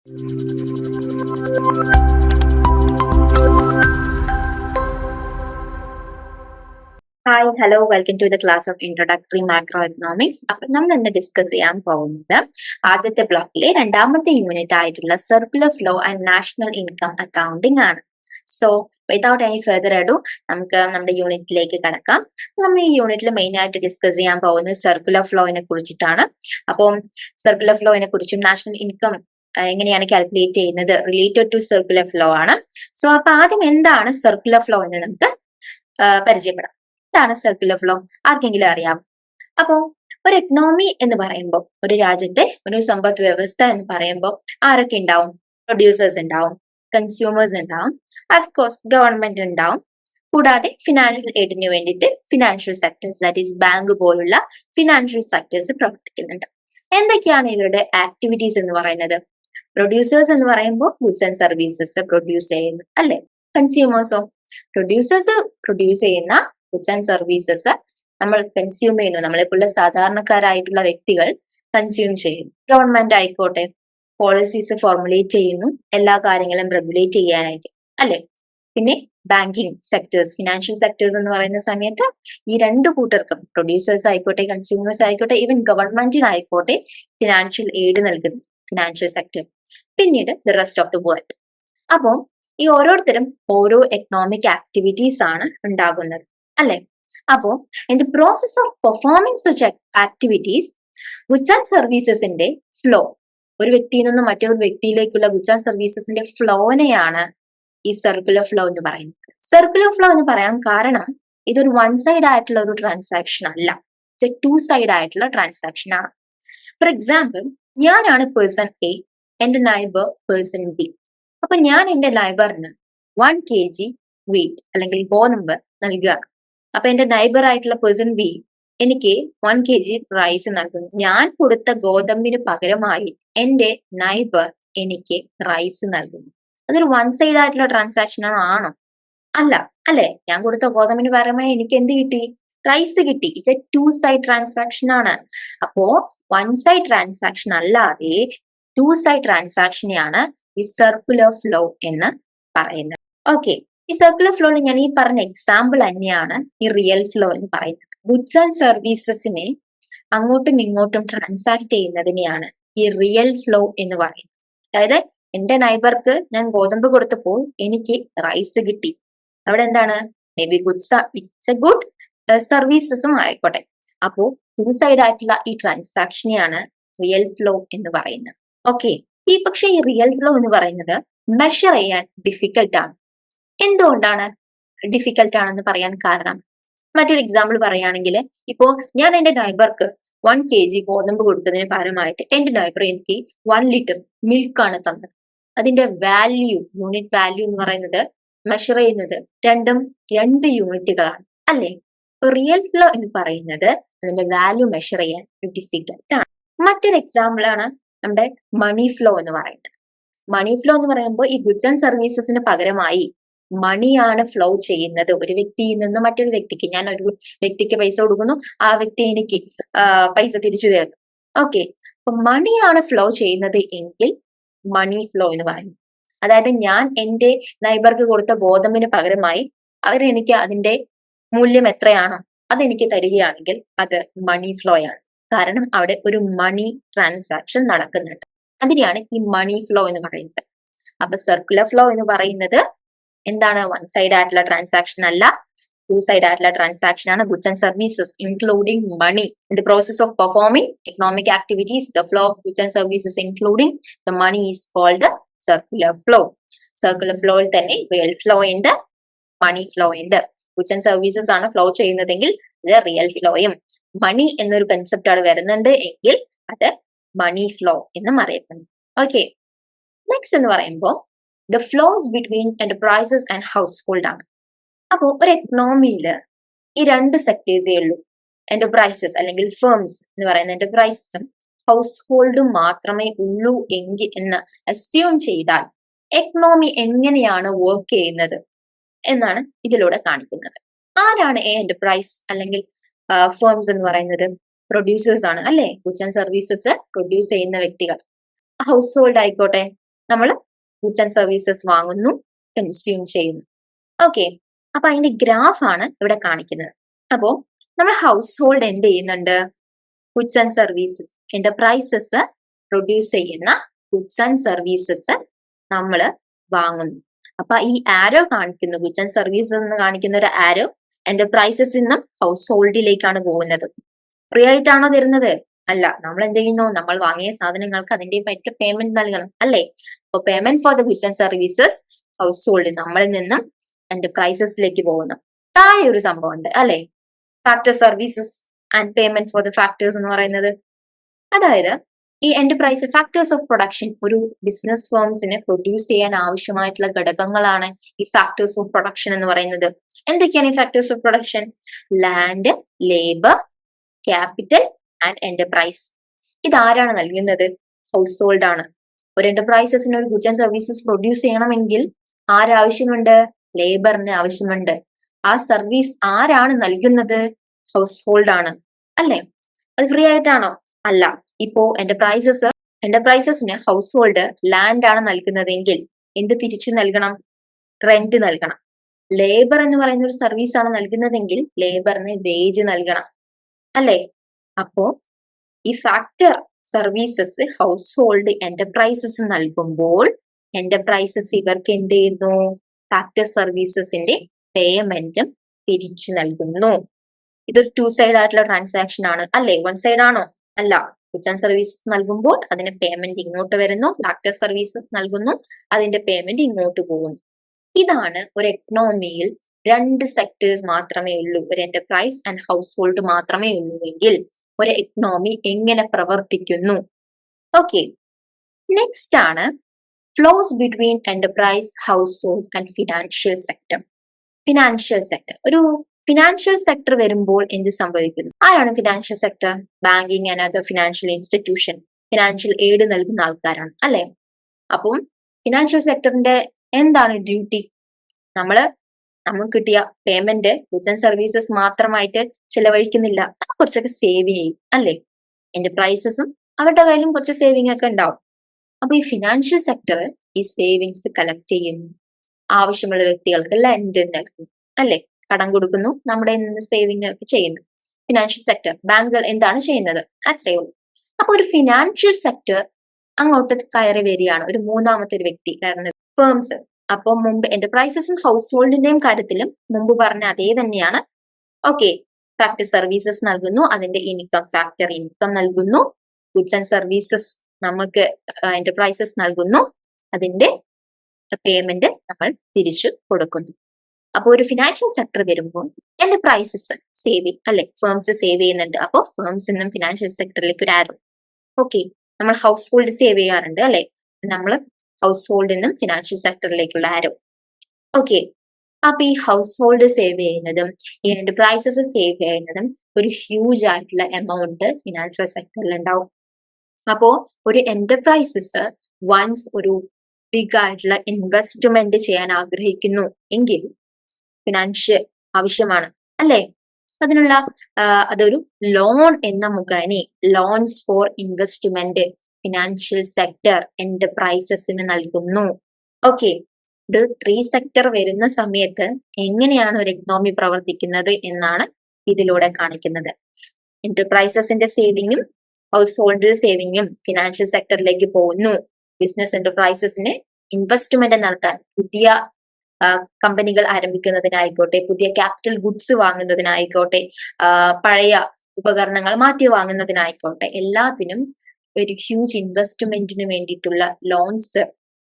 Hi hello welcome to the class of introductory macro economics അപ്പൊ നമ്മൾ ഇന്ന് discuss ചെയ്യാൻ പോകുന്നത് ആദ്യത്തെ ബ്ലോക്കിലെ രണ്ടാമത്തെ യൂണിറ്റ് ആയിട്ടുള്ള circular flow and national income accounting ആണ്. So without any further ado നമുക്ക് നമ്മുടെ യൂണിറ്റിലേക്ക് കടക്കാം. നമ്മൾ ഈ യൂണിറ്റിൽ മെയിൻ ആയിട്ട് ഡിസ്കസ് ചെയ്യാൻ പോകുന്നത് സർക്കുലർ ഫ്ലോയിനെ കുറിച്ചിട്ടാണ്. അപ്പം സർക്കുലർ ഫ്ലോയിനെ കുറിച്ചും നാഷണൽ ഇൻകം എങ്ങനെയാണ് കാൽക്കുലേറ്റ് ചെയ്യുന്നത്? റിലേറ്റഡ് ടു സർക്കുലർ ഫ്ലോ ആണ്. സോ അപ്പൊ ആദ്യം എന്താണ് സർക്കുലർ ഫ്ലോ എന്ന് നമുക്ക് പരിചയപ്പെടാം. എന്താണ് സർക്കുലർ ഫ്ലോ ആർക്കെങ്കിലും അറിയാം? അപ്പോ ഒരു എക്കണോമി എന്ന് പറയുമ്പോൾ ഒരു രാജ്യത്തെ ഒരു സമ്പദ് വ്യവസ്ഥ എന്ന് പറയുമ്പോൾ ആരൊക്കെ ഉണ്ടാവും? പ്രൊഡ്യൂസേഴ്സ് ഉണ്ടാവും. കൺസ്യൂമേഴ്സ് ഉണ്ടാവും. അഫ്കോഴ്സ് ഗവൺമെന്റ് ഉണ്ടാവും. കൂടാതെ ഫിനാൻഷ്യൽ എയ്ഡിന് വേണ്ടിയിട്ട് financial sectors that is bank പോലുള്ള ഫിനാൻഷ്യൽ സെക്ടേഴ്സ് പ്രവർത്തിക്കുന്നുണ്ട്. എന്തൊക്കെയാണ് ഇവരുടെ ആക്ടിവിറ്റീസ് എന്ന് പറയുന്നത്? പ്രൊഡ്യൂസേഴ്സ് എന്ന് പറയുമ്പോൾ ഗുഡ്സ് ആൻഡ് സർവീസസ് പ്രൊഡ്യൂസ് ചെയ്യുന്നു അല്ലെ? കൺസ്യൂമേഴ്സോ പ്രൊഡ്യൂസേഴ്സ് പ്രൊഡ്യൂസ് ചെയ്യുന്ന ഗുഡ്സ് ആൻഡ് സർവീസസ് നമ്മൾ കൺസ്യൂം ചെയ്യുന്നു. നമ്മളെപ്പോലുള്ള സാധാരണക്കാരായിട്ടുള്ള വ്യക്തികൾ കൺസ്യൂം ചെയ്യും ഗവൺമെന്റ് ആയിക്കോട്ടെ പോളിസീസ് ഫോർമുലേറ്റ് ചെയ്യുന്നു. എല്ലാ കാര്യങ്ങളും റെഗുലേറ്റ് ചെയ്യാനായിട്ട് അല്ലെ? പിന്നെ ബാങ്കിങ് സെക്ടേഴ്സ് ഫിനാൻഷ്യൽ സെക്ടേഴ്സ് എന്ന് പറയുന്ന സമയത്ത് ഈ രണ്ട് കൂട്ടർക്കും പ്രൊഡ്യൂസേഴ്സ് ആയിക്കോട്ടെ കൺസ്യൂമേഴ്സ് ആയിക്കോട്ടെ ഈവൻ ഗവൺമെന്റിനായിക്കോട്ടെ ഫിനാൻഷ്യൽ എയ്ഡ് നൽകുന്നു. ഫിനാൻഷ്യൽ സെക്ടർ പിന്നീട് the rest of the world അപ്പോൾ ഈ ഓരോരുത്തരും ഓരോ എക്കണോമിക് ആക്ടിവിറ്റീസ് ആണ് ഉണ്ടാകുന്നത്. അല്ലെ? അപ്പോ in the process of performing such activities goods and സർവീസസിന്റെ flow ഒരു വ്യക്തിയിൽ നിന്നും മറ്റൊരു വ്യക്തിയിലേക്കുള്ള ഗുഡ്സ് ആൻഡ് സർവീസസിന്റെ ഫ്ലോനെയാണ് ഈ സർക്കുലർ ഫ്ലോ എന്ന് പറയുന്നത്. സർക്കുലർ ഫ്ലോ എന്ന് പറയാൻ കാരണം ഇതൊരു വൺ സൈഡ് ആയിട്ടുള്ള ഒരു ട്രാൻസാക്ഷൻ അല്ല. ടു സൈഡ് ആയിട്ടുള്ള ട്രാൻസാക്ഷൻ ആണ്. ഫോർ എക്സാമ്പിൾ ഞാനാണ് പേഴ്സൺ എ എന്റെ നൈബർ പേഴ്സൺ ബി അപ്പൊ ഞാൻ എന്റെ നൈബറിന് വൺ കെ ജി വെയിറ്റ് അല്ലെങ്കിൽ ബോ നമ്പർ നൽകുകയാണ്. അപ്പൊ എന്റെ നൈബർ ആയിട്ടുള്ള പേഴ്സൺ ബി എനിക്ക് വൺ കെ ജി റൈസ് നൽകുന്നു. ഞാൻ കൊടുത്ത ഗോതമ്പിന് പകരമായി എന്റെ നൈബർ എനിക്ക് റൈസ് നൽകുന്നു. അതൊരു വൺ സൈഡ് ആയിട്ടുള്ള ട്രാൻസാക്ഷൻ ആണോ അല്ല അല്ലെ? ഞാൻ കൊടുത്ത ഗോതമ്പിന് പകരമായി എനിക്ക് എന്ത് കിട്ടി? റൈസ് കിട്ടി. It's a two side transaction ആണ്. അപ്പോ വൺ സൈഡ് ട്രാൻസാക്ഷൻ അല്ലാതെ ടു സൈഡ് ട്രാൻസാക്ഷനെയാണ് ഈ സർക്കുലർ ഫ്ലോ എന്ന് പറയുന്നത്. ഓക്കെ ഈ സർക്കുലർ ഫ്ലോയിൽ ഞാൻ ഈ പറഞ്ഞ എക്സാമ്പിൾ തന്നെയാണ് ഈ റിയൽ ഫ്ലോ എന്ന് പറയുന്നത്. ഗുഡ്സ് ആൻഡ് സർവീസസിനെ അങ്ങോട്ടും ഇങ്ങോട്ടും ട്രാൻസാക്ട് ചെയ്യുന്നതിനെയാണ് ഈ റിയൽ ഫ്ലോ എന്ന് പറയുന്നത്. അതായത് എന്റെ നൈബർക്ക് ഞാൻ ഗോതമ്പ് കൊടുത്തപ്പോൾ എനിക്ക് റൈസ് കിട്ടി. അവിടെ എന്താണ്? May be goods it's a good സർവീസസും ആയിക്കോട്ടെ. അപ്പോ ടു സൈഡ് ആയിട്ടുള്ള ഈ ട്രാൻസാക്ഷനെയാണ് റിയൽ ഫ്ലോ എന്ന് പറയുന്നത്. ഓക്കെ ഈ പക്ഷെ ഈ റിയൽ ഫ്ലോ എന്ന് പറയുന്നത് മെഷർ ചെയ്യാൻ ഡിഫിക്കൽട്ടാണ് എന്തുകൊണ്ടാണ് ഡിഫിക്കൽട്ട് ആണെന്ന് പറയാൻ കാരണം? മറ്റൊരു എക്സാമ്പിൾ പറയുകയാണെങ്കിൽ ഇപ്പോ ഞാൻ എന്റെ നൈബർക്ക് വൺ കെ ജി ഗോതമ്പ് കൊടുത്തതിന് പകരമായിട്ട് എന്റെ നൈബർ എനിക്ക് വൺ ലിറ്റർ മിൽക്കാണ് തന്നത്. അതിന്റെ വാല്യൂ യൂണിറ്റ് വാല്യൂ എന്ന് പറയുന്നത് മെഷർ ചെയ്യുന്നത് രണ്ടും രണ്ട് യൂണിറ്റുകളാണ് അല്ലേ? റിയൽ ഫ്ലോ എന്ന് പറയുന്നത് അതിന്റെ വാല്യൂ മെഷർ ചെയ്യാൻ ഡിഫിക്കൽട്ട് ആണ്. മറ്റൊരു എക്സാമ്പിൾ ആണ് നമ്മുടെ മണി ഫ്ലോ എന്ന് പറയുന്നത്. മണി ഫ്ലോ എന്ന് പറയുമ്പോൾ ഈ ഗുഡ്സ് ആൻഡ് സർവീസസിന് പകരമായി മണിയാണ് ഫ്ലോ ചെയ്യുന്നത്. ഒരു വ്യക്തിയിൽ നിന്ന് മറ്റൊരു വ്യക്തിക്ക്. ഞാൻ ഒരു വ്യക്തിക്ക് പൈസ കൊടുക്കുന്നു ആ വ്യക്തി എനിക്ക് പൈസ തിരിച്ചു തരുന്നു. ഓക്കെ അപ്പൊ മണിയാണ് ഫ്ലോ ചെയ്യുന്നത് എങ്കിൽ മണി ഫ്ലോ എന്ന് പറയുന്നു. അതായത് ഞാൻ എന്റെ നൈബർക്ക് കൊടുത്ത ഗോതമ്പിന് പകരമായി അവരെനിക്ക് അതിന്റെ മൂല്യം എത്രയാണോ അതെനിക്ക് തരികയാണെങ്കിൽ അത് മണി ഫ്ലോ ആണ്. കാരണം അവിടെ ഒരു മണി ട്രാൻസാക്ഷൻ നടക്കുന്നുണ്ട്. അതിനെയാണ് ഈ മണി ഫ്ലോ എന്ന് പറയുന്നത്. അപ്പൊ സർക്കുലർ ഫ്ലോ എന്ന് പറയുന്നത് എന്താണ്? വൺ സൈഡ് ആയിട്ടുള്ള ട്രാൻസാക്ഷൻ അല്ല ടു സൈഡ് ആയിട്ടുള്ള ട്രാൻസാക്ഷൻ ആണ്. Goods and services including money in the process of performing economic activities the flow of goods and services including the money is called circular flow circular ഫ്ലോയിൽ തന്നെ real flow ഉണ്ട് money flow ഉണ്ട്. Goods and services ആണ് flow ചെയ്യുന്നതെങ്കിൽ real ഫ്ലോയും money എന്നൊരു concept ആണ് വരുന്നുണ്ട് എങ്കിൽ അത് മണി ഫ്ലോ എന്നും അറിയപ്പെടുന്നു ഓക്കെ നെക്സ്റ്റ് എന്ന് പറയുമ്പോൾ the flows between enterprises and household ആണ്. അപ്പോൾ ഒരു എക്കണോമിയിൽ ഈ രണ്ട് സെക്ടേഴ്സേ ഉള്ളൂ. എന്റർപ്രൈസസ് അല്ലെങ്കിൽ ഫേംസ് എന്ന് പറയുന്ന എന്റർപ്രൈസസും ഹൗസ് ഹോൾഡും മാത്രമേ ഉള്ളൂ എങ്കിൽ എന്ന് അസ്യൂം ചെയ്താൽ എക്കണോമി എങ്ങനെയാണ് വർക്ക് ചെയ്യുന്നത് എന്നാണ് ഇതിലൂടെ കാണിക്കുന്നത്. ആരാണ് എ എന്റർപ്രൈസ് അല്ലെങ്കിൽ ഫേംസ് എന്ന് പറയുന്നത് പ്രൊഡ്യൂസേഴ്സ് ആണ് അല്ലെ? ഗുഡ്സ് ആൻഡ് സർവീസസ് പ്രൊഡ്യൂസ് ചെയ്യുന്ന വ്യക്തികൾ. ഹൗസ് ഹോൾഡ് ആയിക്കോട്ടെ നമ്മൾ ഗുഡ്സ് ആൻഡ് സർവീസസ് വാങ്ങുന്നു കൺസ്യൂം ചെയ്യുന്നു. ഓക്കെ അപ്പൊ അതിന്റെ ഗ്രാഫ് ആണ് ഇവിടെ കാണിക്കുന്നത്. അപ്പോ നമ്മൾ ഹൗസ് ഹോൾഡ് എന്ത് ചെയ്യുന്നുണ്ട്? Goods and services enterprises produce ചെയ്യുന്ന ഗുഡ്സ് ആൻഡ് സർവീസസ് നമ്മൾ വാങ്ങുന്നു. അപ്പൊ ഈ ആരോ കാണിക്കുന്നു ഗുഡ്സ് ആൻഡ് സർവീസസ് എന്ന് കാണിക്കുന്ന ഒരു ആരോ എന്റർപ്രൈസസ് നിന്നും ഹൗസ് ഹോൾഡിലേക്കാണ് പോകുന്നത്. ഫ്രീ ആയിട്ടാണോ തരുന്നത്? അല്ല നമ്മൾ എന്ത് ചെയ്യുന്നു? നമ്മൾ വാങ്ങിയ സാധനങ്ങൾക്ക് അതിന്റെ പറ്റ പേയ്മെന്റ് നൽകണം അല്ലേ? അപ്പൊ payment for the goods and services household നമ്മളിൽ നിന്ന് എന്റർപ്രൈസസിലേക്ക് പോകുന്നു. താഴെ ഒരു സംഭവം ഉണ്ട് അല്ലെ? Factor services and payment for the factors എന്ന് പറയുന്നത്. അതായത് ഈ എന്റർപ്രൈസ് ഫാക്ടേഴ്സ് ഓഫ് പ്രൊഡക്ഷൻ ഒരു ബിസിനസ് ഫേംസിന് പ്രൊഡ്യൂസ് ചെയ്യാൻ ആവശ്യമായിട്ടുള്ള ഘടകങ്ങളാണ് ഈ ഫാക്ടേഴ്സ് ഓഫ് പ്രൊഡക്ഷൻ എന്ന് പറയുന്നത്. എന്തൊക്കെയാണ് ഈ factors of production land labour capital and enterprise ഇതാരാണ് നൽകുന്നത്? ഹൗസ് ഹോൾഡ് ആണ്. ഒരു എന്റർപ്രൈസസിന് ഒരു ഗുഡ്സ് ആൻഡ് സർവീസസ് പ്രൊഡ്യൂസ് ചെയ്യണമെങ്കിൽ ആരാവശ്യമുണ്ട്? ലേബറിന് ആവശ്യമുണ്ട്. ആ സർവീസ് ആരാണ് നൽകുന്നത്? ഹൗസ് ഹോൾഡ് ആണ്. അല്ലെ? അത് ഫ്രീ ആയിട്ടാണോ? അല്ല. ഇപ്പോ എന്റർപ്രൈസസ് എന്റർപ്രൈസസിന് ഹൗസ് ഹോൾഡ് ലാൻഡ് ആണ് നൽകുന്നതെങ്കിൽ എന്ത് തിരിച്ചു നൽകണം? റെന്റ് നൽകണം. ലേബർ എന്ന് പറയുന്ന ഒരു സർവീസ് ആണ് നൽകുന്നതെങ്കിൽ ലേബറിന് വേജ് നൽകണം. അല്ലേ? അപ്പോ ഈ factor services household enterprises നൽകുമ്പോൾ എന്റർപ്രൈസസ് ഇവർക്ക് എന്ത് ചെയ്യുന്നു? ഫാക്ടർ സർവീസസിന്റെ പേയ്മെന്റും തിരിച്ചു നൽകുന്നു. ഇതൊരു ടു സൈഡ് ആയിട്ടുള്ള ട്രാൻസാക്ഷൻ ആണ്. അല്ലേ? വൺ സൈഡ് ആണോ? അല്ല. ഗുഡ്സ് ആൻഡ് സർവീസസ് നൽകുമ്പോൾ അതിന്റെ പേയ്മെന്റ് ഇങ്ങോട്ട് വരുന്നു. ഫാക്ടർ സർവീസസ് നൽകുന്നു. അതിന്റെ പേയ്മെന്റ് ഇങ്ങോട്ട് പോകുന്നു. ഇതാണ് ഒരു എക്കണോമിയിൽ രണ്ട് സെക്ടേഴ്സ് മാത്രമേ ഉള്ളൂ. ഒരു എന്റർപ്രൈസ് ആൻഡ് ഹൗസ് ഹോൾഡ് മാത്രമേ ഉള്ളൂവെങ്കിൽ ഒരു എക്കണോമി എങ്ങനെ പ്രവർത്തിക്കുന്നു? ഓക്കെ നെക്സ്റ്റ് ആണ് flows between enterprise household and financial sector financial sector ഒരു ഫിനാൻഷ്യൽ സെക്ടർ വരുമ്പോൾ എന്ത് സംഭവിക്കുന്നു? ആരാണ് financial sector banking and other financial institution financial aid നൽകുന്ന ആൾക്കാരാണ്. അല്ലെ? അപ്പം ഫിനാൻഷ്യൽ സെക്ടറിന്റെ എന്താണ് ഡ്യൂട്ടി നമ്മൾ നമുക്ക് കിട്ടിയ പേയ്മെന്റ് ഗുഡ്സ് ആൻഡ് സർവീസസ് മാത്രമായിട്ട് ചിലവഴിക്കുന്നില്ല. കുറച്ചൊക്കെ സേവ് ചെയ്യും അല്ലേ? എന്റർപ്രൈസസും അവരുടെ കയ്യിലും കുറച്ച് സേവിങ് ഒക്കെ ഉണ്ടാവും. അപ്പൊ ഈ ഫിനാൻഷ്യൽ സെക്ടർ ഈ സേവിങ്സ് കളക്ട് ചെയ്യുന്നു ആവശ്യമുള്ള വ്യക്തികൾക്ക് ലെൻഡ് നൽകുന്നു അല്ലേ? കടം കൊടുക്കുന്നു നമ്മുടെ സേവിങ് ഒക്കെ ചെയ്യുന്നു. ഫിനാൻഷ്യൽ സെക്ടർ ബാങ്കുകൾ എന്താണ് ചെയ്യുന്നത്? അത്രയേ ഉള്ളൂ. അപ്പൊ ഒരു ഫിനാൻഷ്യൽ സെക്ടർ അങ്ങോട്ട് കയറി വരികയാണ്. ഒരു മൂന്നാമത്തെ ഒരു വ്യക്തി കയറുന്ന ഫേംസ് അപ്പോൾ മുമ്പ് എന്റർപ്രൈസസും ഹൗസ് ഹോൾഡിന്റെയും കാര്യത്തിലും മുമ്പ് പറഞ്ഞ അതേ തന്നെയാണ്. ഓക്കെ ഫാക്ടർ സർവീസസ് നൽകുന്നു. അതിന്റെ ഇൻകം ഫാക്ടർ ഇൻകം നൽകുന്നു. ഗുഡ്സ് ആൻഡ് സർവീസസ് നമുക്ക് എന്റർപ്രൈസസ് നൽകുന്നു. അതിന്റെ പേയ്മെന്റ് നമ്മൾ തിരിച്ചു കൊടുക്കുന്നു. അപ്പോൾ ഒരു ഫിനാൻഷ്യൽ സെക്ടർ വരുമ്പോൾ എന്റർപ്രൈസസ് സേവിങ് അല്ലെ? ഫേംസ് സേവ് ചെയ്യുന്നുണ്ട്. അപ്പോൾ ഫേംസ് നിന്നും ഫിനാൻഷ്യൽ സെക്ടറിലേക്ക് ഒരു ആരോ ഓക്കെ നമ്മൾ ഹൗസ് ഹോൾഡ് സേവ് ചെയ്യാറുണ്ട്. അല്ലെ? നമ്മൾ ഹൗസ് ഹോൾഡിൽ നിന്നും ഫിനാൻഷ്യൽ സെക്ടറിലേക്കുള്ള ആരോ. ഓക്കെ അപ്പൊ ഈ ഹൗസ് ഹോൾഡ് സേവ് ചെയ്യുന്നതും ഈ എന്റർപ്രൈസസ് സേവ് ചെയ്യുന്നതും ഒരു ഹ്യൂജ് ആയിട്ടുള്ള എമൗണ്ട് ഫിനാൻഷ്യൽ സെക്ടറിൽ ഉണ്ടാവും അപ്പോ ഒരു എന്റർപ്രൈസസ് വൺസ് ഒരു ബിഗ് ആയിട്ടുള്ള ഇൻവെസ്റ്റ്മെന്റ് ചെയ്യാൻ ആഗ്രഹിക്കുന്നു എങ്കിൽ ഫിനാൻഷ്യൽ ആവശ്യമാണ്. അല്ലേ? അതിനുള്ള അതൊരു ലോൺ എന്ന മുഖേന loans for investment financial sector എന്റർപ്രൈസസിന് നൽകുന്നു. ഓക്കെ ഒരു ത്രീ സെക്ടർ വരുന്ന സമയത്ത് എങ്ങനെയാണ് ഒരു എക്കണോമി പ്രവർത്തിക്കുന്നത് എന്നാണ് ഇതിലൂടെ കാണിക്കുന്നത്. എന്റർപ്രൈസസിന്റെ സേവിങ്ങും ഹൗസ് ഹോൾഡ് സേവിങ്ങും ഫിനാൻഷ്യൽ സെക്ടറിലേക്ക് പോകുന്നു. ബിസിനസ് എന്റർപ്രൈസസിന് ഇൻവെസ്റ്റ്മെന്റ് നടത്താൻ പുതിയ കമ്പനികൾ ആരംഭിക്കുന്നതിനായിക്കോട്ടെ പുതിയ ക്യാപിറ്റൽ ഗുഡ്സ് വാങ്ങുന്നതിനായിക്കോട്ടെ പഴയ ഉപകരണങ്ങൾ മാറ്റി വാങ്ങുന്നതിനായിക്കോട്ടെ എല്ലാത്തിനും ഒരു ഹ്യൂജ് ഇൻവെസ്റ്റ്മെന്റിന് വേണ്ടിയിട്ടുള്ള ലോൺസ്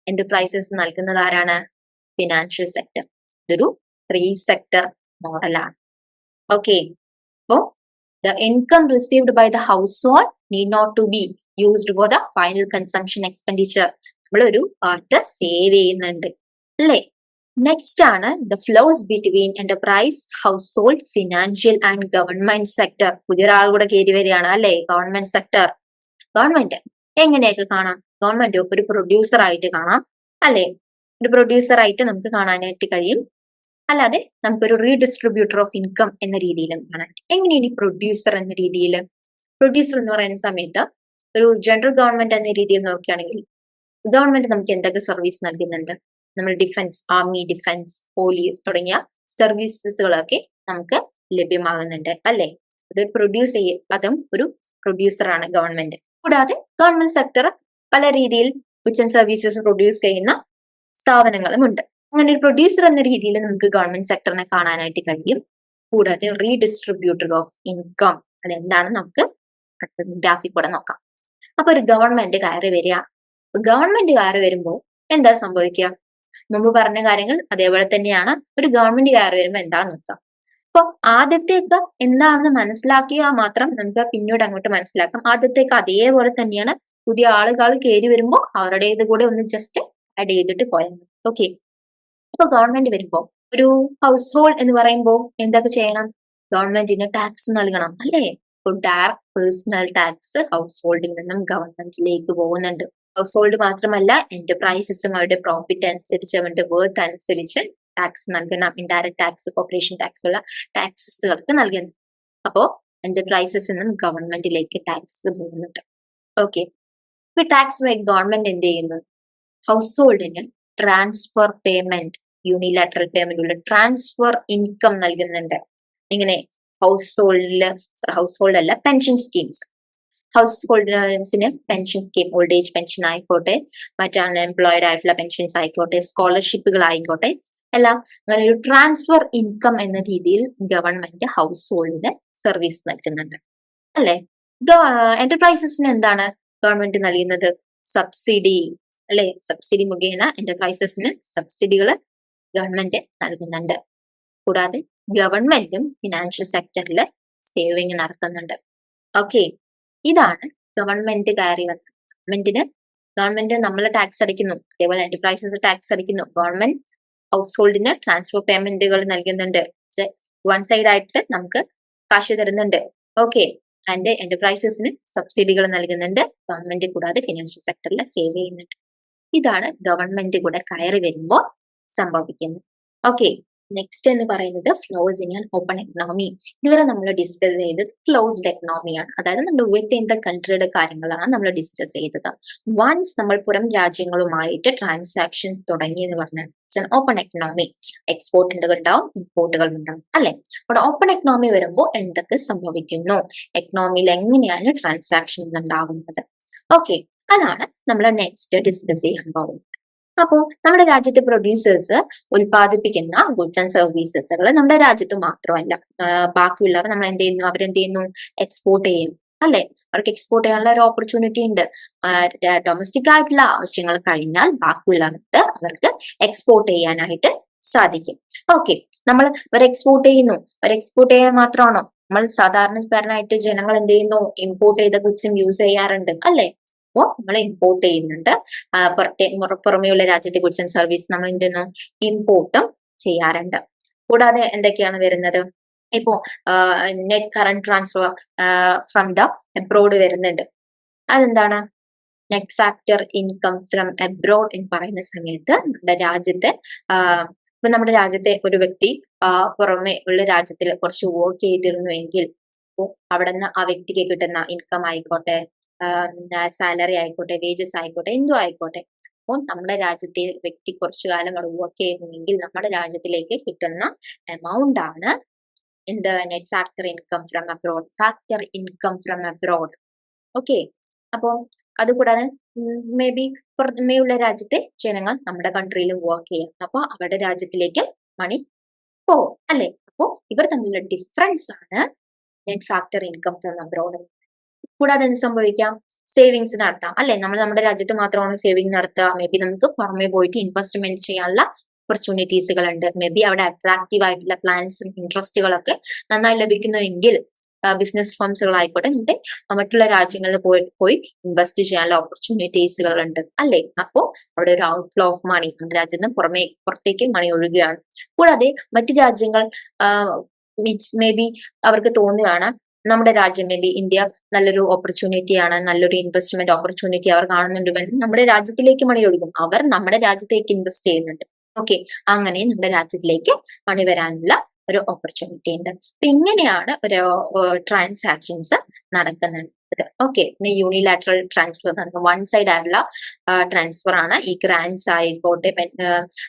എന്റർപ്രൈസസ് നൽകുന്നത് ആരാണ്? ഫിനാൻഷ്യൽ സെക്ടർ ഇതൊരു ത്രീ സെക്ടർ മോഡലാണ് ഓക്കെ അപ്പോ the income received by the household need not to be used for the final consumption expenditure നമ്മളൊരു പാർട്ട് സേവ് ചെയ്യുന്നുണ്ട്. അല്ലേ? നെക്സ്റ്റ് ആണ് the flows between enterprise household financial and government sector പുതിയൊരാൾ കൂടെ കയറി വരികയാണ് അല്ലേ? ഗവൺമെന്റ് സെക്ടർ ഗവൺമെന്റ് എങ്ങനെയൊക്കെ കാണാം? ഗവൺമെന്റ് ഒരു പ്രൊഡ്യൂസർ ആയിട്ട് കാണാം. അല്ലെ? ഒരു പ്രൊഡ്യൂസർ ആയിട്ട് നമുക്ക് കാണാനായിട്ട് കഴിയും. അല്ലാതെ നമുക്കൊരു റീഡിസ്ട്രിബ്യൂട്ടർ ഓഫ് ഇൻകം എന്ന രീതിയിലും കാണാൻ എങ്ങനെയാണ് ഈ പ്രൊഡ്യൂസർ എന്ന രീതിയിൽ പ്രൊഡ്യൂസർ എന്ന് പറയുന്ന സമയത്ത് ഒരു ജനറൽ ഗവൺമെന്റ് എന്ന രീതിയിൽ നോക്കുകയാണെങ്കിൽ ഗവൺമെന്റ് നമുക്ക് എന്തൊക്കെ സർവീസ് നൽകുന്നുണ്ട്? നമ്മൾ ഡിഫൻസ് ആർമി ഡിഫൻസ് പോലീസ് തുടങ്ങിയ സർവീസസുകളൊക്കെ നമുക്ക് ലഭ്യമാകുന്നുണ്ട്. അല്ലെ? അത് പ്രൊഡ്യൂസ് ചെയ്യ അതും ഒരു പ്രൊഡ്യൂസറാണ് ഗവൺമെന്റ് കൂടാതെ ഗവൺമെന്റ് സെക്ടർ പല രീതിയിൽ ഗുഡ്സ് ആൻഡ് സർവീസസ് പ്രൊഡ്യൂസ് ചെയ്യുന്ന സ്ഥാപനങ്ങളും ഉണ്ട്. അങ്ങനെ ഒരു പ്രൊഡ്യൂസർ എന്ന രീതിയിൽ നമുക്ക് ഗവൺമെന്റ് സെക്ടറിനെ കാണാനായിട്ട് കഴിയും. കൂടാതെ റീഡിസ്ട്രിബ്യൂട്ടർ ഓഫ് ഇൻകം അതെന്താണ് നമുക്ക് ഗ്രാഫിക് കൂടെ നോക്കാം. അപ്പൊ ഒരു ഗവൺമെന്റ് കയറി വരിക. ഗവൺമെന്റ് കയറി വരുമ്പോൾ എന്താ സംഭവിക്കുക? മുമ്പ് പറഞ്ഞ കാര്യങ്ങൾ അതേപോലെ തന്നെയാണ്. ഒരു ഗവൺമെന്റ് കയറി വരുമ്പോൾ എന്താ നോക്കാം. അപ്പൊ ആദ്യത്തേക്ക് എന്താണെന്ന് മനസ്സിലാക്കിയാൽ മാത്രം നമുക്ക് പിന്നീട് അങ്ങോട്ട് മനസ്സിലാക്കാം. ആദ്യത്തേക്ക് അതേപോലെ തന്നെയാണ് പുതിയ ആളുകൾ കയറി വരുമ്പോൾ അവരുടെ ഇത് കൂടെ ഒന്ന് ജസ്റ്റ് ആഡ് ചെയ്തിട്ട് പോയാൽ മതി. ഓക്കെ അപ്പൊ ഗവൺമെന്റ് വരുമ്പോൾ ഒരു ഹൗസ് ഹോൾഡ് എന്ന് പറയുമ്പോൾ എന്തൊക്കെ ചെയ്യണം? ഗവൺമെന്റിന് ടാക്സ് നൽകണം അല്ലേ? ഇപ്പോൾ ഡയറക്ട് പേഴ്സണൽ ടാക്സ് ഹൗസ് ഹോൾഡിൽ നിന്നും ഗവൺമെന്റിലേക്ക് പോകുന്നുണ്ട്. ഹൗസ് ഹോൾഡ് മാത്രമല്ല എന്റർപ്രൈസസും അവരുടെ പ്രോഫിറ്റ് അനുസരിച്ച് അവരുടെ വർത്ത് അനുസരിച്ച് ടാക്സ് നൽകുന്ന ഇൻഡയറക്ട് ടാക്സ് കോർപ്പറേഷൻ ടാക്സ് ഉള്ള ടാക്സസുകൾക്ക് നൽകുന്നു അപ്പോ എന്റർപ്രൈസസ് നിന്നും ഗവൺമെന്റിലേക്ക് ടാക്സ് പോകുന്നുണ്ട്. ഓക്കെ ഇപ്പൊ ടാക്സ് വൈ ഗവൺമെന്റ് എന്ത് ചെയ്യുന്നു? ഹൗസ് ഹോൾഡിന് ട്രാൻസ്ഫർ പേയ്മെന്റ് യൂണിലാറ്ററൽ പേയ്മെന്റ് ഉള്ള ട്രാൻസ്ഫർ ഇൻകം നൽകുന്നുണ്ട്. ഇങ്ങനെ ഹൗസ് ഹോൾഡിൽ ഹൗസ് ഹോൾഡ് അല്ല പെൻഷൻ സ്കീംസ് ഹൗസ് ഹോൾഡേഴ്സിന് pension scheme old age pension ആയിക്കോട്ടെ മറ്റ് അൺഎംപ്ലോയിഡ് ആയിട്ടുള്ള പെൻഷൻസ് ആയിക്കോട്ടെ സ്കോളർഷിപ്പുകൾ ആയിക്കോട്ടെ എല്ലാം അങ്ങനെ ഒരു ട്രാൻസ്ഫർ ഇൻകം എന്ന രീതിയിൽ ഗവൺമെന്റ് ഹൗസ് ഹോൾഡിന് സർവീസ് നൽകുന്നുണ്ട്. അല്ലെ? എന്റർപ്രൈസസിന് എന്താണ് ഗവൺമെന്റ് നൽകുന്നത്? സബ്സിഡി അല്ലെ? സബ്സിഡി മുഖേന എന്റർപ്രൈസസിന് സബ്സിഡികൾ ഗവൺമെന്റ് നൽകുന്നുണ്ട്. കൂടാതെ ഗവൺമെന്റും ഫിനാൻഷ്യൽ സെക്ടറിൽ സേവിങ് നടത്തുന്നുണ്ട്. ഓക്കെ ഇതാണ് ഗവൺമെന്റ് കയറി വന്നത് ഗവൺമെന്റിന് ഗവൺമെന്റ് നമ്മൾ ടാക്സ് അടിക്കുന്നു. അതേപോലെ എന്റർപ്രൈസസ് ടാക്സ് അടിക്കുന്നു. ഗവൺമെന്റ് ഹൗസ് ഹോൾഡിന് ട്രാൻസ്ഫർ പേയ്മെന്റുകൾ നൽകുന്നുണ്ട് വൺ സൈഡ് ആയിട്ട് നമുക്ക് കാശ് തരുന്നുണ്ട്. ഓക്കെ ആൻഡ് എന്റർപ്രൈസസിന് സബ്സിഡികൾ നൽകുന്നുണ്ട്. ഗവൺമെന്റ് കൂടാതെ ഫിനാൻഷ്യൽ സെക്ടറിൽ സേവ് ചെയ്യുന്നുണ്ട്. ഇതാണ് ഗവൺമെന്റ് കൂടെ കയറി വരുമ്പോൾ സംഭവിക്കുന്നത്. ഓക്കെ നെക്സ്റ്റ് എന്ന് പറയുന്നത് flows in an open economy ഇതുവരെ നമ്മൾ ഡിസ്കസ് ചെയ്തത് ക്ലോസ്ഡ് എക്കണോമിയാണ് അതായത് നമ്മുടെ വിത്തിൻ ദ കൺട്രിയുടെ കാര്യങ്ങളാണ് നമ്മൾ ഡിസ്കസ് ചെയ്തത്. വൺസ് നമ്മൾ പുറം രാജ്യങ്ങളുമായിട്ട് ട്രാൻസാക്ഷൻസ് തുടങ്ങി എന്ന് പറഞ്ഞാൽ ഓപ്പൺ എക്കണോമി എക്സ്പോർട്ടുകൾ ഉണ്ടാവും ഇമ്പോർട്ടുകൾ ഉണ്ടാവും അല്ലെ? അവിടെ ഓപ്പൺ എക്കണോമി വരുമ്പോൾ എന്തൊക്കെ സംഭവിക്കുന്നു? എക്കണോമിയിൽ എങ്ങനെയാണ് ട്രാൻസാക്ഷൻസ് ഉണ്ടാകുന്നത് ഓക്കെ അതാണ് നമ്മൾ നെക്സ്റ്റ് ഡിസ്കസ് ചെയ്യാൻ പോകുന്നത്. അപ്പോൾ നമ്മുടെ രാജ്യത്തെ പ്രൊഡ്യൂസേഴ്സ് ഉൽപ്പാദിപ്പിക്കുന്ന ഗുഡ്സ് ആൻഡ് സർവീസസുകൾ നമ്മുടെ രാജ്യത്ത് മാത്രമല്ല. ബാക്കിയുള്ളവർ നമ്മൾ എന്ത് ചെയ്യുന്നു? അവരെന്ത് ചെയ്യുന്നു? എക്സ്പോർട്ട് ചെയ്യും അല്ലെ? അവർക്ക് എക്സ്പോർട്ട് ചെയ്യാനുള്ള ഒരു ഓപ്പർച്യൂണിറ്റി ഉണ്ട്. ഡൊമസ്റ്റിക് ആയിട്ടുള്ള ആവശ്യങ്ങൾ കഴിഞ്ഞാൽ ബാക്കിയുള്ളവർക്ക് അവർക്ക് എക്സ്പോർട്ട് ചെയ്യാനായിട്ട് സാധിക്കും. ഓക്കെ നമ്മൾ ഒരു എക്സ്പോർട്ട് ചെയ്യുന്നു. ഒരു എക്സ്പോർട്ട് ചെയ്യാൻ മാത്രമാണോ? നമ്മൾ സാധാരണക്കാരനായിട്ട് ജനങ്ങൾ എന്ത് ചെയ്യുന്നു? ഇമ്പോർട്ട് ചെയ്ത ഗുഡ്സും യൂസ് ചെയ്യാറുണ്ട്. അല്ലെ? അപ്പോൾ നമ്മൾ ഇമ്പോർട്ട് ചെയ്യുന്നുണ്ട്. പുറത്തെ പുറമെയുള്ള രാജ്യത്തെ ഗുഡ്സ് ആൻഡ് സർവീസ് നമ്മൾ എന്ത് ചെയ്യുന്നു? ഇമ്പോർട്ടും ചെയ്യാറുണ്ട്. കൂടാതെ എന്തൊക്കെയാണ് വരുന്നത്? ഇപ്പോ net current transfer from the abroad വരുന്നുണ്ട്. അതെന്താണ്? Net factor income from abroad എന്ന് പറയുന്ന സമയത്ത് നമ്മുടെ രാജ്യത്തെ ഇപ്പൊ നമ്മുടെ രാജ്യത്തെ ഒരു വ്യക്തി പുറമെ ഉള്ള രാജ്യത്തിൽ കുറച്ച് വർക്ക് ചെയ്തിരുന്നു എങ്കിൽ അവിടെ നിന്ന് ആ വ്യക്തിക്ക് കിട്ടുന്ന ഇൻകം ആയിക്കോട്ടെ സാലറി ആയിക്കോട്ടെ വേജസ് ആയിക്കോട്ടെ എന്തോ ആയിക്കോട്ടെ. അപ്പോൾ നമ്മുടെ രാജ്യത്തെ വ്യക്തി കുറച്ചു കാലം അവിടെ വർക്ക് ചെയ്യുന്നുവെങ്കിൽ നമ്മുടെ രാജ്യത്തിലേക്ക് കിട്ടുന്ന എമൗണ്ട് ആണ് എന്ത്? Net factor income from abroad factor income from abroad okay അപ്പോൾ അതുകൂടാതെ മേ ബി പുറമേയുള്ള രാജ്യത്തെ ജനങ്ങൾ നമ്മുടെ കൺട്രിയിൽ വർക്ക് ചെയ്യാം. അപ്പോൾ അവരുടെ രാജ്യത്തിലേക്ക് മണി പോവും അല്ലെ? അപ്പോൾ ഇവർ തമ്മിലുള്ള ഡിഫറൻസ് ആണ് net factor income from abroad കൂടാതെ എന്ത് സംഭവിക്കാം? സേവിങ്സ് നടത്താം. അല്ലെ? നമ്മൾ നമ്മുടെ രാജ്യത്ത് മാത്രമാണ് സേവിങ് നടത്തുക. മേ ബി നമുക്ക് പുറമെ പോയിട്ട് ഇൻവെസ്റ്റ്മെന്റ് ചെയ്യാനുള്ള ഓപ്പർച്യൂണിറ്റീസുകൾ ഉണ്ട് മേ ബി അവിടെ അട്രാക്റ്റീവ് ആയിട്ടുള്ള പ്ലാൻസും ഇൻട്രസ്റ്റുകളൊക്കെ നന്നായി ലഭിക്കുന്നുവെങ്കിൽ ബിസിനസ് ഫേംസുകളായിക്കോട്ടെ നമ്മുടെ മറ്റുള്ള രാജ്യങ്ങളിൽ പോയി പോയി ഇൻവെസ്റ്റ് ചെയ്യാനുള്ള ഓപ്പർച്യൂണിറ്റീസുകൾ ഉണ്ട് അല്ലേ? അപ്പോൾ അവിടെ ഒരു ഔട്ട്ഫ്ലോ ഓഫ് മണി നമ്മുടെ രാജ്യത്ത് നിന്ന് പുറമേ പുറത്തേക്ക് മണി ഒഴുകുകയാണ്. കൂടാതെ മറ്റു രാജ്യങ്ങൾ മേ ബി അവർക്ക് തോന്നുകയാണ് നമ്മുടെ രാജ്യം ബി ഇന്ത്യ നല്ലൊരു ഓപ്പർച്യൂണിറ്റി ആണ് നല്ലൊരു ഇൻവെസ്റ്റ്മെന്റ് ഓപ്പർച്യൂണിറ്റി അവർ കാണുന്നുണ്ട്. നമ്മുടെ രാജ്യത്തിലേക്ക് മണി ഒഴുകും അവർ നമ്മുടെ രാജ്യത്തേക്ക് ഇൻവെസ്റ്റ് ചെയ്യുന്നുണ്ട്. ഓക്കെ അങ്ങനെ നമ്മുടെ രാജ്യത്തിലേക്ക് മണി വരാനുള്ള ഒരു ഓപ്പർച്യൂണിറ്റി ഉണ്ട്. അപ്പൊ ഇങ്ങനെയാണ് ഒരു ട്രാൻസാക്ഷൻസ് നടക്കുന്നത്. ഓക്കെ പിന്നെ യൂണിലാറ്ററൽ ട്രാൻസ്ഫർ നടക്കുന്നത് വൺ സൈഡ് ആയിട്ടുള്ള ട്രാൻസ്ഫർ ആണ്. ഈ ഗ്രാൻസ് ആയിക്കോട്ടെ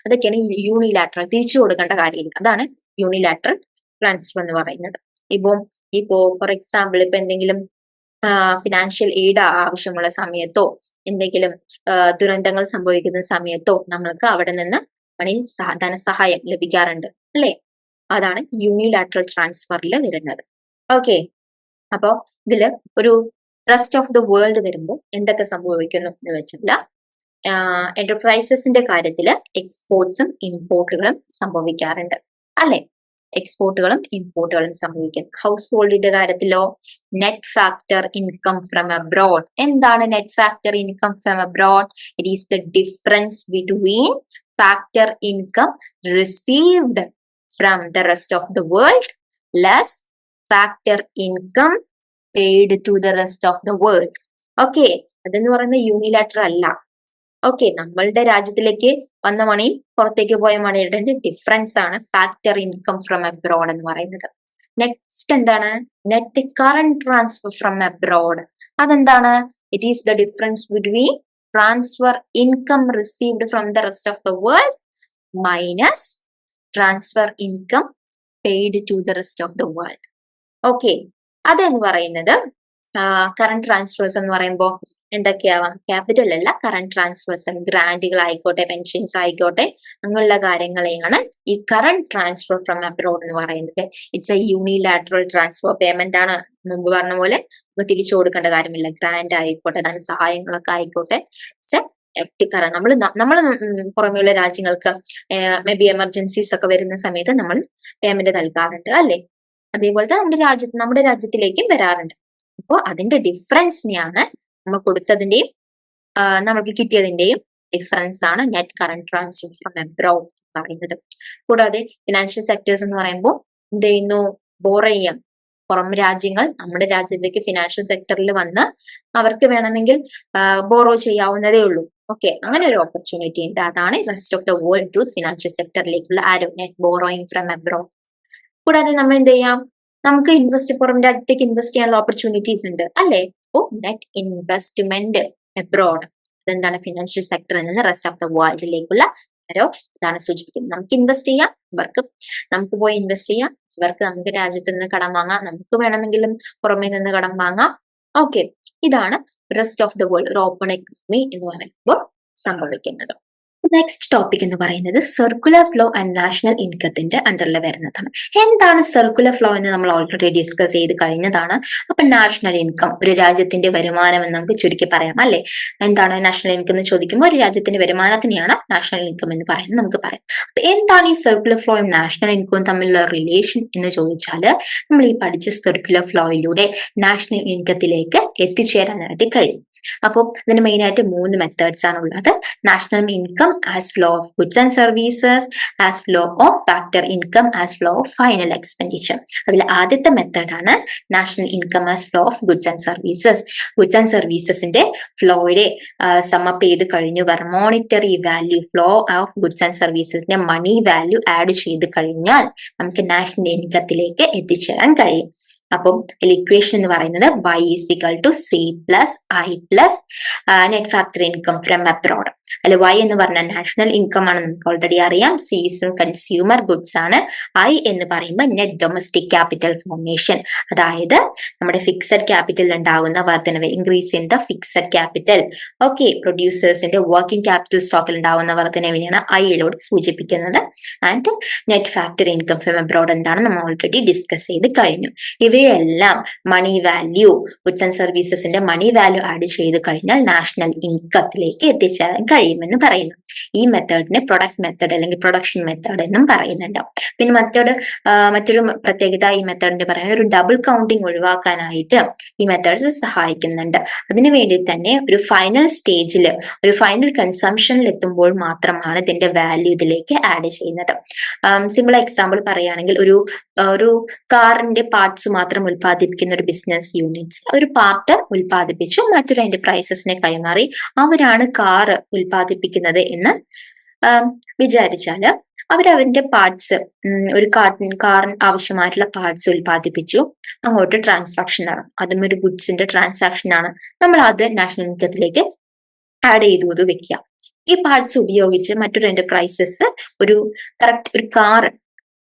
അതൊക്കെയാണ് യൂണിലാറ്ററൽ തിരിച്ചു കൊടുക്കേണ്ട കാര്യമില്ല അതാണ് യൂണിലാറ്ററൽ ട്രാൻസ്ഫർ എന്ന് പറയുന്നത്. ഇപ്പം ഇപ്പോ ഫോർ എക്സാമ്പിൾ ഇപ്പൊ എന്തെങ്കിലും ഫിനാൻഷ്യൽ എയ്ഡ് ആവശ്യമുള്ള സമയത്തോ എന്തെങ്കിലും ദുരന്തങ്ങൾ സംഭവിക്കുന്ന സമയത്തോ നമ്മൾക്ക് അവിടെ നിന്ന് മണി സഹ- ധനസഹായം ലഭിക്കാറുണ്ട് അല്ലേ? അതാണ് യൂണിലാറ്ററൽ ട്രാൻസ്ഫറിൽ വരുന്നത്. ഓക്കെ അപ്പോ ഇതിൽ ഒരു റെസ്റ്റ് ഓഫ് ദ വേൾഡ് വരുമ്പോൾ എന്തൊക്കെ സംഭവിക്കുന്നു എന്ന് വെച്ചാൽ എന്റർപ്രൈസസിന്റെ കാര്യത്തിൽ എക്സ്പോർട്സും ഇമ്പോർട്ടുകളും സംഭവിക്കാറുണ്ട് അല്ലെ? എക്സ്പോർട്ടുകളും ഇമ്പോർട്ടുകളും സംഭവിക്കുന്നു ഹൗസ് ഹോൾഡിന്റെ കാര്യത്തിലോ net factor income from abroad എന്താണ് net factor income from abroad it is the difference between factor income received from the rest of the world less factor income paid to the rest of the world okay അതെന്ന് പറയുന്നത് യൂണിലാറ്റർ അല്ല. Okay നമ്മളുടെ രാജ്യത്തിലേക്ക് വന്ന മണിയും പുറത്തേക്ക് പോയ മണിയുടെ difference ആണ്. ഫാക്ടർ ഇൻകം ഫ്രം അബ്രോഡ് എന്ന് പറയുന്നത്. നെക്സ്റ്റ് എന്താണ്? Net current transfer from abroad അതെന്താണ്? It is the difference between transfer income received from the rest of the world minus transfer income paid to the rest of the world okay അതെന്ന് പറയുന്നത് current transfers എന്ന് പറയുമ്പോൾ എന്തൊക്കെയാവാം? Capital അല്ല current transfers ഗ്രാൻഡുകൾ ആയിക്കോട്ടെ pensions ആയിക്കോട്ടെ അങ്ങനെയുള്ള കാര്യങ്ങളെയാണ് ഈ കറണ്ട് ട്രാൻസ്ഫർ ഫ്രം അബ്രോഡ് എന്ന് പറയുന്നത്. It's a unilateral transfer payment ആണ് മുമ്പ് പറഞ്ഞ പോലെ. നമുക്ക് തിരിച്ചു കൊടുക്കേണ്ട കാര്യമില്ല. ഗ്രാൻഡ് ആയിക്കോട്ടെ ധനസഹായങ്ങളൊക്കെ ആയിക്കോട്ടെ. കറണ്ട് നമ്മൾ നമ്മൾ പുറമെയുള്ള രാജ്യങ്ങൾക്ക് മേ ബി എമർജൻസീസ് ഒക്കെ വരുന്ന സമയത്ത് നമ്മൾ പേയ്മെന്റ് നൽകാറുണ്ട് അല്ലേ? തന്നെ നമ്മുടെ രാജ്യത്ത് നമ്മുടെ രാജ്യത്തിലേക്കും വരാറുണ്ട്. അപ്പോൾ അതിന്റെ ഡിഫറൻസിനെയാണ് നമ്മൾ കൊടുത്തതിന്റെയും നമ്മൾക്ക് കിട്ടിയതിന്റെയും ഡിഫറൻസ് ആണ് net current transfer from abroad പറയുന്നത്. കൂടാതെ ഫിനാൻഷ്യൽ സെക്ടേഴ്സ് എന്ന് പറയുമ്പോൾ എന്ത് ചെയ്യുന്നു? ബോറോ ചെയ്യാം. പുറം രാജ്യങ്ങൾ നമ്മുടെ രാജ്യത്തേക്ക് ഫിനാൻഷ്യൽ സെക്ടറിൽ വന്ന് അവർക്ക് വേണമെങ്കിൽ ബോറോ ചെയ്യാവുന്നതേ ഉള്ളൂ. ഓക്കെ അങ്ങനെ ഒരു ഓപ്പർച്യൂണിറ്റി ഉണ്ട്. അതാണ് rest of the world to financial സെക്ടറിലേക്കുള്ള arrow net borrowing from abroad കൂടാതെ നമ്മൾ എന്ത് ചെയ്യാം? നമുക്ക് ഇൻവെസ്റ്റ് പുറമിന്റെ അടുത്തേക്ക് ഇൻവെസ്റ്റ് ചെയ്യാനുള്ള ഓപ്പർച്യൂണിറ്റീസ് ഉണ്ട്. അല്ലേ? ഓ നെറ്റ് ഇൻവെസ്റ്റ്മെന്റ് എബ്രോഡ് അതെന്താണ് ഫിനാൻഷ്യൽ സെക്ടറിൽ നിന്ന് റെസ്റ്റ് ഓഫ് ദ വേൾഡിലേക്കുള്ള ഓരോ ഇതാണ് സൂചിപ്പിക്കുന്നത്. നമുക്ക് ഇൻവെസ്റ്റ് ചെയ്യാം ഇവർക്ക് നമുക്ക് പോയി ഇൻവെസ്റ്റ് ചെയ്യാം ഇവർക്ക് നമുക്ക് രാജ്യത്ത് നിന്ന് കടം വാങ്ങാം നമുക്ക് വേണമെങ്കിലും പുറമേ നിന്ന് കടം വാങ്ങാം. ഓക്കെ ഇതാണ് റെസ്റ്റ് ഓഫ് ദ വേൾഡ് ഒരു ഓപ്പൺ എക്കണോമി എന്ന് പറയുമ്പോൾ സംഭവിക്കുന്നത്. നെക്സ്റ്റ് ടോപ്പിക് എന്ന് പറയുന്നത് സർക്കുലർ ഫ്ലോ ആൻഡ് നാഷണൽ ഇൻകത്തിന്റെ അണ്ടറിൽ വരുന്നതാണ്. എന്താണ് സർക്കുലർ ഫ്ലോ എന്ന് നമ്മൾ ഓൾറെഡി ഡിസ്കസ് ചെയ്ത് കഴിഞ്ഞതാണ്. അപ്പൊ നാഷണൽ ഇൻകം ഒരു രാജ്യത്തിന്റെ വരുമാനം എന്ന് നമുക്ക് ചുരുക്കി പറയാം അല്ലെ? എന്താണ് നാഷണൽ ഇൻകം എന്ന് ചോദിക്കുമ്പോൾ ഒരു രാജ്യത്തിന്റെ വരുമാനത്തിനെയാണ് നാഷണൽ ഇൻകം എന്ന് പറയുന്നത് നമുക്ക് പറയാം. അപ്പൊ എന്താണ് ഈ സർക്കുലർ ഫ്ലോയും നാഷണൽ ഇൻകവും തമ്മിലുള്ള റിലേഷൻ എന്ന് ചോദിച്ചാൽ നമ്മൾ ഈ പഠിച്ച സർക്കുലർ ഫ്ലോയിലൂടെ നാഷണൽ ഇൻകത്തിലേക്ക് എത്തിച്ചേരാനായിട്ട് കഴിയും. അപ്പോൾ ഇതിന് മെയിൻ ആയിട്ട് മൂന്ന് മെത്തേഡ്സ് ആണ് ഉള്ളത് national income as flow of goods and services as flow of factor income as flow of final expenditure അതിൽ ആദ്യത്തെ മെത്തേഡ് ആണ് national income as flow of goods and services goods and സർവീസസിന്റെ ഫ്ലോയുടെ sum up ചെയ്ത് കഴിഞ്ഞു വർ monetary value flow of goods and സർവീസസിന്റെ money value add ചെയ്ത് കഴിഞ്ഞാൽ നമുക്ക് national ഇൻകത്തിലേക്ക് എത്തിച്ചേരാൻ കഴിയും. അപ്പം ഇക്വേഷൻ എന്ന് പറയുന്നത് Y is equal to C plus I plus net factor income from abroad അല്ലെ വൈ എന്ന് പറഞ്ഞാൽ നാഷണൽ ഇൻകം ആണ് നമുക്ക് ഓൾറെഡി അറിയാം. സി കൺസ്യൂമർ ഗുഡ്സ് ആണ്. ഐ എന്ന് പറയുമ്പോൾ നെറ്റ് ഡൊമസ്റ്റിക് ക്യാപിറ്റൽ ഫോർമേഷൻ അതായത് നമ്മുടെ ഫിക്സഡ് ക്യാപിറ്റൽ ഉണ്ടാകുന്ന വർധനവ് increase in the fixed capital okay പ്രൊഡ്യൂസേഴ്സിന്റെ working capital സ്റ്റോക്കിൽ ഉണ്ടാകുന്ന വർധനവിനെയാണ് ഐയിലോട് സൂചിപ്പിക്കുന്നത്. And net factory income from abroad എന്താണ് നമ്മൾ ഓൾറെഡി ഡിസ്കസ് ചെയ്ത് കഴിഞ്ഞു. ഇവയെല്ലാം മണി വാല്യൂ ഗുഡ്സ് ആൻഡ് സർവീസസിന്റെ മണി വാല്യൂ ആഡ് ചെയ്ത് കഴിഞ്ഞാൽ നാഷണൽ ഇൻകത്തിലേക്ക് എത്തിച്ചേരാൻ കഴിയുമെന്ന് പറയുന്നു. ഈ മെത്തേഡിനെ പ്രൊഡക്റ്റ് മെത്തേഡ് അല്ലെങ്കിൽ പ്രൊഡക്ഷൻ മെത്തേഡ് എന്നും പറയുന്നുണ്ട്. പിന്നെ മെത്തേഡ് മറ്റൊരു പ്രത്യേകത ഈ മെത്തേഡിന്റെ പറയുന്നത് ഒരു ഡബിൾ കൗണ്ടിങ് ഒഴിവാക്കാനായിട്ട് ഈ മെത്തേഡ്സ് സഹായിക്കുന്നുണ്ട്. അതിനു വേണ്ടി തന്നെ ഒരു ഫൈനൽ സ്റ്റേജിൽ ഒരു ഫൈനൽ കൺസംഷനിൽ എത്തുമ്പോൾ മാത്രമാണ് ഇതിന്റെ വാല്യൂ ഇതിലേക്ക് ആഡ് ചെയ്യുന്നത്. സിമ്പിൾ എക്സാമ്പിൾ പറയുകയാണെങ്കിൽ ഒരു ഒരു കാറിന്റെ പാർട്സ് മാത്രം ഉൽപ്പാദിപ്പിക്കുന്ന ഒരു ബിസിനസ് യൂണിറ്റ്സ് ഒരു പാർട്ട് ഉൽപ്പാദിപ്പിച്ചു മറ്റൊരു എന്റർപ്രൈസസിനെ കൈമാറി അവരാണ് കാർ ഉൽപ്പാദിപ്പിക്കുന്നത് എന്ന് വിചാരിച്ചാൽ വിചാരിച്ചാൽ അവരവരുടെ പാർട്സ് ഒരു കാർട്ടിൻ കാറിന് ആവശ്യമായിട്ടുള്ള പാർട്സ് ഉൽപ്പാദിപ്പിച്ചു. അങ്ങോട്ട് ട്രാൻസാക്ഷൻ നടന്നു. അതും ഒരു ഗുഡ്സിന്റെ ട്രാൻസാക്ഷൻ ആണ്. നമ്മൾ അത് നാഷണൽ ഇൻകത്തിലേക്ക് ആഡ് ചെയ്തു വെക്കുക. ഈ പാർട്സ് ഉപയോഗിച്ച് മറ്റൊരു എന്റർപ്രൈസസ് ഒരു കറക്റ്റ് ഒരു കാർ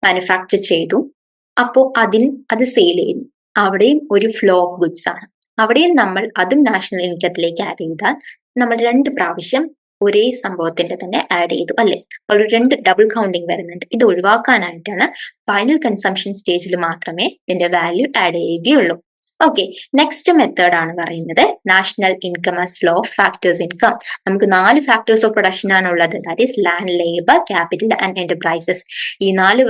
മാനുഫാക്ചർ ചെയ്തു. അപ്പോ അതിൽ അത് സെയിൽ ചെയ്യുന്നു. അവിടെയും ഒരു ഫ്ലോ ഓഫ് ഗുഡ്സ് ആണ്. അവിടെയും നമ്മൾ അതും നാഷണൽ ഇൻകത്തിലേക്ക് ആഡ് ചെയ്താൽ നമ്മൾ രണ്ട് പ്രാവശ്യം ഒരേ സംഭവത്തിന്റെ തന്നെ ആഡ് ചെയ്തു അല്ലെ? അപ്പോൾ ഒരു രണ്ട് ഡബിൾ കൗണ്ടിങ് വരുന്നുണ്ട്. ഇത് ഒഴിവാക്കാനായിട്ടാണ് ഫൈനൽ കൺസംഷൻ സ്റ്റേജിൽ മാത്രമേ ഇതിന്റെ വാല്യൂ ആഡ് ചെയ്യുകയുള്ളൂ. ഓക്കെ നെക്സ്റ്റ് മെത്തേഡ് ആണ് പറയുന്നത് national income as flow of factors income നമുക്ക് നാല് ഫാക്ടേഴ്സ് ഓഫ് പ്രൊഡക്ഷൻ ആണ് ഉള്ളത്. That is land labour capital and enterprises ഈ നാല്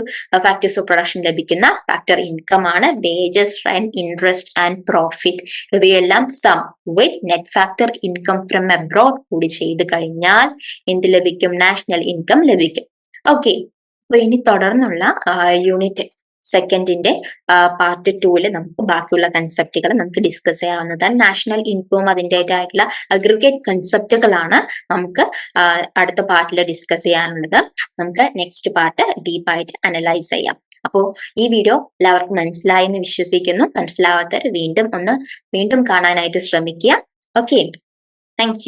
ഫാക്ടേഴ്സ് ഓഫ് പ്രൊഡക്ഷൻ ലഭിക്കുന്ന ഫാക്ടർ ഇൻകം ആണ് wages rent interest and profit ഇവയെല്ലാം sum with net factor income from abroad കൂടി ചെയ്ത് കഴിഞ്ഞാൽ എന്ത് ലഭിക്കും? നാഷണൽ ഇൻകം ലഭിക്കും. ഓക്കെ അപ്പൊ ഇനി തുടർന്നുള്ള യൂണിറ്റ് സെക്കൻഡിന്റെ പാർട്ട് ടൂവിൽ നമുക്ക് ബാക്കിയുള്ള കൺസെപ്റ്റുകൾ നമുക്ക് ഡിസ്കസ് ചെയ്യാവുന്നതാണ്. നാഷണൽ ഇൻകം അതിന്റെതായിട്ടുള്ള അഗ്രിഗേറ്റ് കൺസെപ്റ്റുകളാണ് നമുക്ക് അടുത്ത പാർട്ടിൽ ഡിസ്കസ് ചെയ്യാനുള്ളത്. നമുക്ക് നെക്സ്റ്റ് പാർട്ട് ഡീപ്പായിട്ട് അനലൈസ് ചെയ്യാം. അപ്പോൾ ഈ വീഡിയോ എല്ലാവർക്കും മനസ്സിലായി എന്ന് വിശ്വസിക്കുന്നു. മനസ്സിലാവാത്തവർ വീണ്ടും ഒന്ന് വീണ്ടും കാണാനായിട്ട് ശ്രമിക്കുക. Okay thank